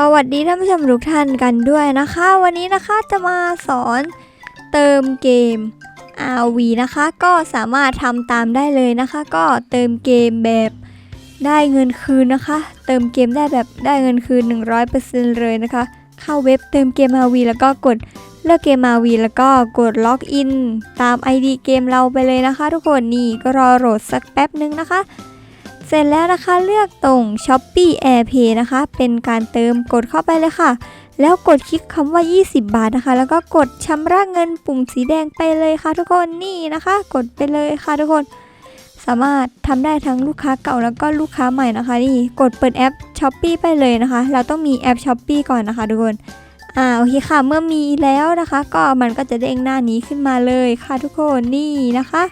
สวัสดีท่านผู้ชมทุกท่านกันด้วยนะคะ วันนี้นะคะจะมาสอนเติมเกม RV นะคะ ก็สามารถทำตามได้เลยนะคะ ก็เติมเกมแบบได้เงินคืนนะคะ เติมเกมได้แบบได้เงินคืน 100%เลยนะคะ เข้าเว็บเติมเกม RV แล้วก็กดเลือกเกม RV แล้วก็กดล็อกอินตาม ID เกมเราไปเลยนะคะ ทุกคนนี่ก็รอโหลดสักแป๊บนึงนะคะ เสร็จแล้วนะคะเลือกตรง Shopee AirPay นะคะ เป็นการเติมกดเข้าไปเลยค่ะ แล้วกดคลิกคำว่า 20 บาทนะคะ แล้วก็กดชำระเงินปุ่มสีแดงไปเลยค่ะ ทุกคนนี่นะคะ กดไปเลยค่ะทุกคน สามารถทำได้ทั้งลูกค้าเก่าแล้วก็ลูกค้าใหม่นะคะนี่กดเปิดแอป Shopee ไปเลยนะคะ เราต้องมีแอป Shopee ก่อนนะคะ ทุกคนอ่าโอเคค่ะเมื่อมีแล้วนะคะ ก็มันก็จะเด้งหน้านี้ขึ้นมาเลยค่ะทุกคนนี่นะคะ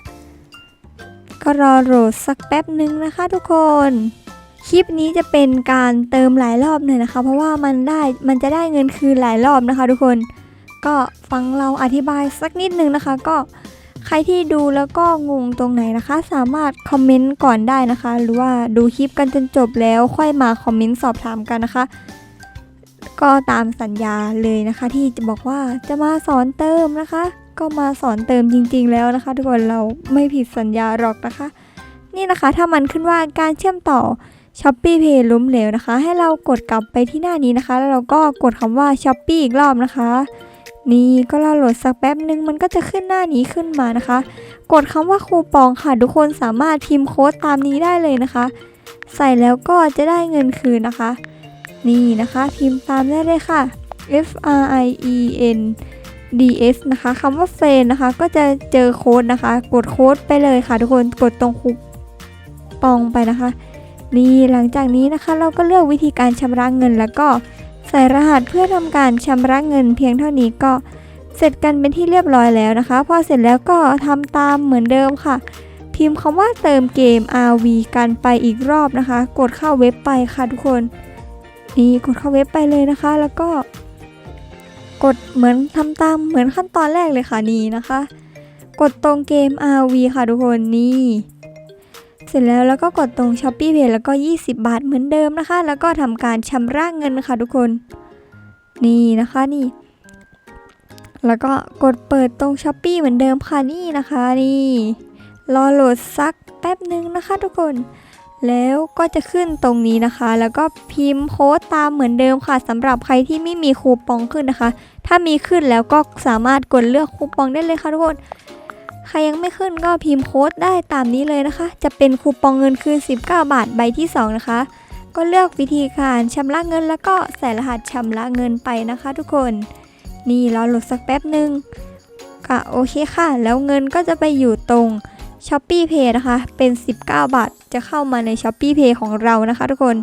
ก็รอโหลดสักแป๊บนึงนะคะทุกคน คลิปนี้จะเป็นการเติมหลายรอบหน่อยนะคะ เพราะว่ามันได้มันจะได้เงินคืนหลายรอบนะคะทุกคน ก็ฟังเราอธิบายสักนิดนึงนะคะ ก็ใครที่ดูแล้วก็งงตรงไหนนะคะ สามารถคอมเมนต์ก่อนได้นะคะ หรือว่าดูคลิปกันจนจบแล้วค่อยมาคอมเมนต์สอบถามกันนะคะ ก็ตามสัญญาเลยนะคะ ที่จะบอกว่าจะมาสอนเติมนะคะ ก็มาสอนเติมจริงๆแล้วนะคะ ทุกคนเราไม่ผิดสัญญาหรอกนะคะ นี่นะคะถ้ามันขึ้นว่าการเชื่อมต่อ Shopee Pay ล้มเหลวนะคะ ให้เรากดกลับไปที่หน้านี้นะคะ แล้วเราก็กดคำว่า Shopee อีกรอบนะคะ นี่ก็รอโหลดสักแป๊บนึงมันก็จะขึ้นหน้านี้ขึ้นมานะคะ กดคำว่าคูปองค่ะ ทุกคนสามารถพิมพ์โค้ดตามนี้ได้เลยนะคะ ใส่แล้วก็จะได้เงินคืนนะคะ นี่นะคะ พิมพ์ตามได้เลยค่ะ F R I E N DS นะคะคำว่าเฟรนนะคะ ก็จะเจอโค้ดนะคะ กดโค้ดไปเลยค่ะ ทุกคนกดตรงคูปองไปนะคะ นี่หลังจากนี้นะคะ เราก็เลือกวิธีการชำระเงิน แล้วก็ใส่รหัสเพื่อทำการชำระเงินเพียงเท่านี้ก็เสร็จกันเป็นที่เรียบร้อยแล้วนะคะ พอเสร็จแล้วก็ทำตามเหมือนเดิมค่ะ พิมพ์คำว่าเติมเกม RV กันไปอีกรอบนะคะ กดเข้าเว็บไปค่ะทุกคน นี่กดเข้าเว็บไปเลยนะคะ แล้วก็ กดเหมือนทำตามเหมือนขั้นตอนแรกเลยค่ะนี่นะคะ กดตรงเกม RV ค่ะทุกคนนี่เสร็จแล้วแล้วก็กดตรง Shopee Pay แล้วก็ 20 บาทเหมือนเดิมนะคะ แล้วก็ทำการชำระเงินค่ะทุกคน นี่นะคะนี่ แล้วก็กดเปิดตรง Shopee เหมือนเดิมค่ะนี่นะคะนี่รอโหลดสักแป๊บหนึ่งนะคะทุกคน แล้วก็จะขึ้นตรงนี้นะคะ แล้วก็พิมพ์โค้ดตามเหมือนเดิมค่ะสำหรับใครที่ไม่มีคูปองขึ้นนะคะ ถ้ามีขึ้นแล้วก็สามารถกดเลือกคูปองได้เลยค่ะทุกคนใครยังไม่ขึ้นก็พิมพ์โค้ดได้ตามนี้เลยนะคะ จะเป็นคูปองเงินคืน 19 บาทใบที่ 2 นะคะ ก็เลือกวิธีการชำระเงินแล้วก็ใส่รหัสชำระเงินไปนะคะ ทุกคน นี่รอโหลดสักแป๊บหนึ่งก็โอเคค่ะ แล้วเงินก็จะไปอยู่ตรง ช้อปปี้เพย์นะคะ เป็น 19 บาท จะเข้ามาในช้อปปี้เพย์ของเรานะคะทุกคน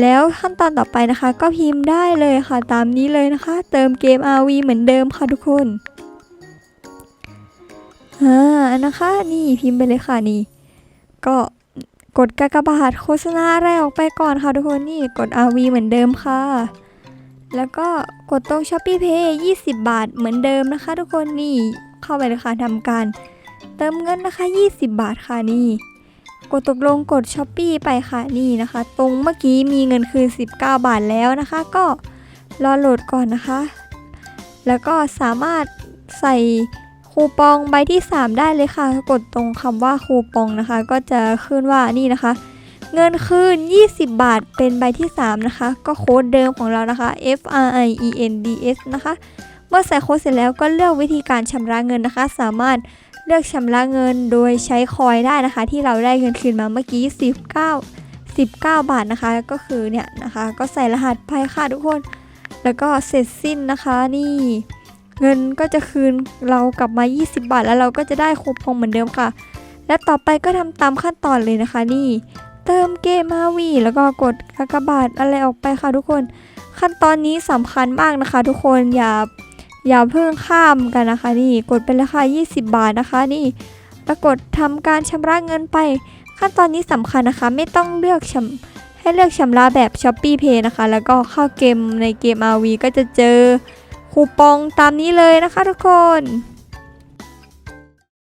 แล้วขั้นตอนต่อไปนะคะ ก็พิมพ์ได้เลยค่ะตามนี้เลยนะคะ เติมเกม RV เหมือนเดิมค่ะทุกคนอ่านะคะนี่พิมพ์ไปเลยค่ะนี่ ก็กดกากบาทโฆษณาอะไรออกไปก่อนค่ะทุกคนนี่กด RV เหมือนเดิมค่ะ แล้วก็กดตรง Shopee Pay 20 บาทเหมือนเดิมนะคะ ทุกคนนี่เข้าไปเลยค่ะทำการ เติมเงินนะคะ 20 บาทค่ะนี่ กดตกลงกด s h อ p e e ไปค่ะนี่นะคะ ตรงเมื่อกี้มีเงินคืน 19 บาทแล้วนะคะ ก็รอโหลดก่อนนะคะ แล้วก็สามารถใส่คูปองใบที่ 3 ได้เลยค่ะ กดตรงคำว่าคูปองนะคะ ก็จะขึ้นว่านี่นะคะ เงินคืน 20 บาทเป็นใบที่ 3 นะคะ ก็โค้ดเดิมของเรานะคะ F R I E N D S นะคะ เมื่อใส่โค้ดเสร็จแล้วก็เลือกวิธีการชำระเงินนะคะ สามารถ เลือกชำระเงินโดยใช้คอยได้นะคะ ที่เราได้เงินคืนมาเมื่อกี้ 19 19 บาทนะคะ ก็คือเนี่ยนะคะ ก็ใส่รหัสไปค่ะทุกคน แล้วก็เสร็จสิ้นนะคะนี่ เงินก็จะคืนเรากลับมา 20 บาท แล้วเราก็จะได้คูปองเหมือนเดิมค่ะ และต่อไปก็ทำตามขั้นตอนเลยนะคะ นี่ เติมเกมมาวีแล้วก็กดกากบาทอะไรออกไปค่ะทุกคน ขั้นตอนนี้สำคัญมากนะคะ ทุกคนอย่า อย่าเพิ่งข้ามกันนะคะ นี่กดเป็นราคา 20 บาทนะคะ นี่แล้วกดทำการชำระเงินไป ขั้นตอนนี้สำคัญนะคะ ไม่ต้องเลือกชำให้เลือกชำระแบบ Shopee Pay นะคะ แล้วก็เข้าเกมในเกม RV ก็จะเจอคูปองตามนี้เลยนะคะทุกคน